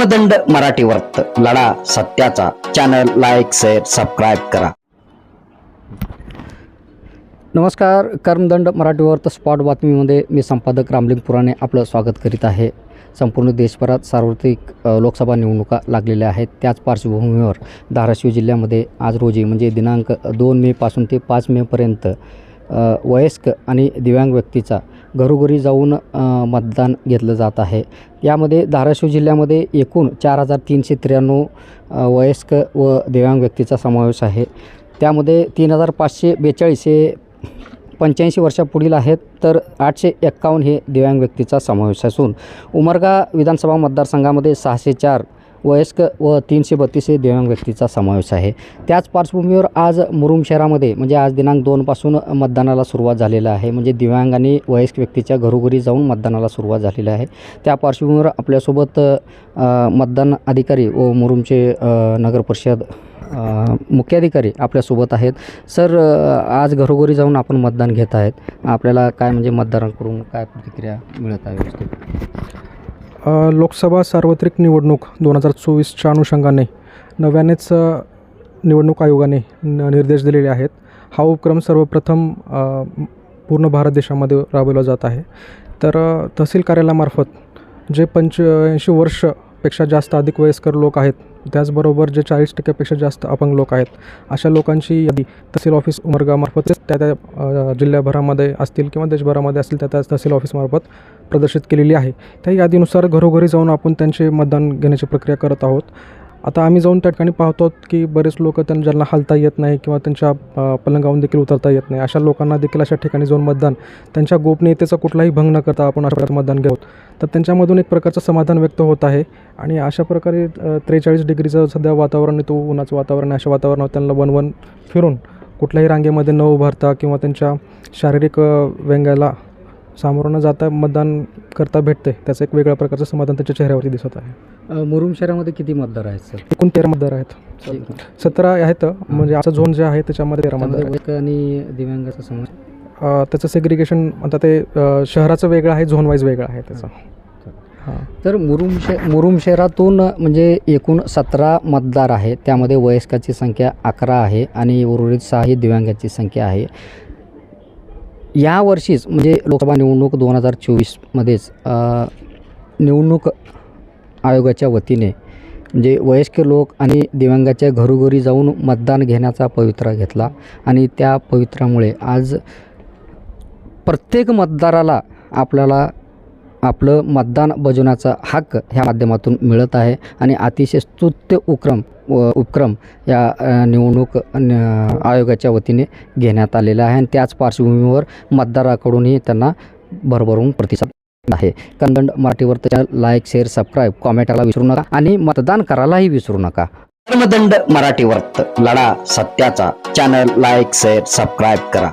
कर्मदंड मराठी वर्त लढा सत्याचा. चॅनल लाईक शेअर सबस्क्राईब करा. नमस्कार. कर्मदंड मराठीवरत स्पॉट बातमीमध्ये मी संपादक रामलिंग पुराणे आपलं स्वागत करीत आहे. संपूर्ण देशभरात सार्वत्रिक लोकसभा निवडणुका लागलेल्या आहेत. त्याच पार्श्वभूमीवर धाराशिव जिल्ह्यामध्ये आज रोजी म्हणजे दिनांक दोन मेपासून ते पाच मेपर्यंत वयस्क आणि दिव्यांग व्यक्तीचा घरोघरी जाऊन मतदान घेतलं जात आहे. यामध्ये धाराशिव जिल्ह्यामध्ये एकूण चार हजार तीनशे त्र्याण्णव वयस्क व दिव्यांग व्यक्तीचा समावेश आहे. त्यामध्ये तीन हजार पाचशे बेचाळीस हे पंच्याऐंशी वर्षापुढील आहेत तर आठशे एक्कावन्न हे दिव्यांग व्यक्तीचा समावेश असून उमरगा विधानसभा मतदारसंघामध्ये सहाशे चार वयस्क व तीनशे बत्तीस दिव्यांग व्यक्तीचा समावेश आहे. त्याच पार्श्वभूमीवर आज मुरुम शहरामध्ये म्हणजे आज दिनांक दोनपासून मतदानाला सुरुवात झालेला आहे. म्हणजे दिव्यांग आणि वयस्क व्यक्तीच्या घरोघरी जाऊन मतदानाला सुरुवात झालेली आहे. त्या पार्श्वभूमीवर आपल्यासोबत मतदान अधिकारी व मुरुमचे नगर परिषद मुख्याधिकारी आपल्यासोबत आहेत. सर आज घरोघरी जाऊन आपण मतदान घेत आहेत. आपल्याला काय म्हणजे मतदानाकडून काय प्रतिक्रिया मिळत आहे व्यवस्थित? लोकसभा सार्वत्रिक निवडणूक दोन हजार चोवीसच्या अनुषंगाने नव्यानेच निवडणूक आयोगाने न निर्देश दिलेले आहेत. हा उपक्रम सर्वप्रथम पूर्ण भारत देशामध्ये राबवला जात आहे. तर तहसील कार्यालयामार्फत जे पंच्याऐंशी वर्षपेक्षा जास्त अधिक वयस्कर लोक आहेत त्याचबरोबर जे चाळीस टक्क्यापेक्षा जास्त अपंग लोक आहेत अशा लोकांची यादी तहसील ऑफिस उमरगामार्फतच त्या त्या जिल्ह्याभरामध्ये असतील किंवा देशभरामध्ये असतील त्या त्या तहसील ऑफिसमार्फत प्रदर्शित केलेली आहे. त्या यादीनुसार घरोघरी जाऊन आपण त्यांचे मतदान घेण्याची प्रक्रिया करत आहोत. आता आम्ही जाऊन त्या ठिकाणी पाहतो की बरेच लोक त्यांना ज्यांना हालता येत नाही किंवा त्यांच्या पलंगावून देखील उतरता येत नाही. अशा लोकांना देखील अशा ठिकाणी जाऊन मतदान त्यांच्या गोपनीयतेचा कुठलाही भंग न करता आपण अशा मतदान घेऊ. तर त्यांच्यामधून एक प्रकारचं समाधान व्यक्त होत आहे आणि अशा प्रकारे त्रेचाळीस डिग्रीचं सध्या वातावरण आहे तो उन्हाचं वातावरण अशा वातावरणावर त्यांना वनवन फिरून कुठल्याही रांगेमध्ये न उभारता किंवा त्यांच्या शारीरिक व्यंगायला सामोरं न जाता मतदान करता भेटते त्याचं एक वेगळ्या प्रकारचं समाधान त्याच्या चेहऱ्यावरती दिसत आहे. मुरुम शहरामध्ये किती मतदार आहेत सर? एकूण तेरा मतदार आहेत. सतरा आहेत म्हणजे असं झोन जे आहे त्याच्यामध्ये तेरा मतदार आहेत. आणि दिव्यांगाचा अ, त्याचं सेग्रिगेशन आता ते शहराचं वेगळं आहे झोन वाईज वेगळं आहे त्याचं. तर मुरुम शे मुरुम शहरातून म्हणजे एकूण सतरा मतदार आहे त्यामध्ये वयस्काची संख्या अकरा आहे आणि उर्वरित सहा ही दिव्यांगाची संख्या आहे. यावर्षीच म्हणजे लोकसभा निवडणूक दोन हजार चोवीसमध्येच निवडणूक आयोगाच्या वतीने म्हणजे वयस्क लोक आणि दिव्यांगाच्या घरोघरी जाऊन मतदान घेण्याचा पवित्रा घेतला आणि त्या पवित्रामुळे आज प्रत्येक मतदाराला आपल्याला आपलं मतदान बजवण्याचा हक्क ह्या माध्यमातून मिळत आहे. आणि अतिशय स्तुत्य उपक्रम व उपक्रम या निवडणूक आयोगाच्या वतीने घेण्यात आलेला आहे. आणि त्याच पार्श्वभूमीवर मतदाराकडूनही त्यांना भरभरून प्रतिसाद आहे. कंदंड मराठीवर त्याच्या लाईक शेअर सबस्क्राईब कॉमेंटाला विसरू नका आणि मतदान करायलाही विसरू नका. कर्मदंड मराठी वर्त लढा सत्याचा. चॅनल लाईक शेअर सबस्क्राईब करा.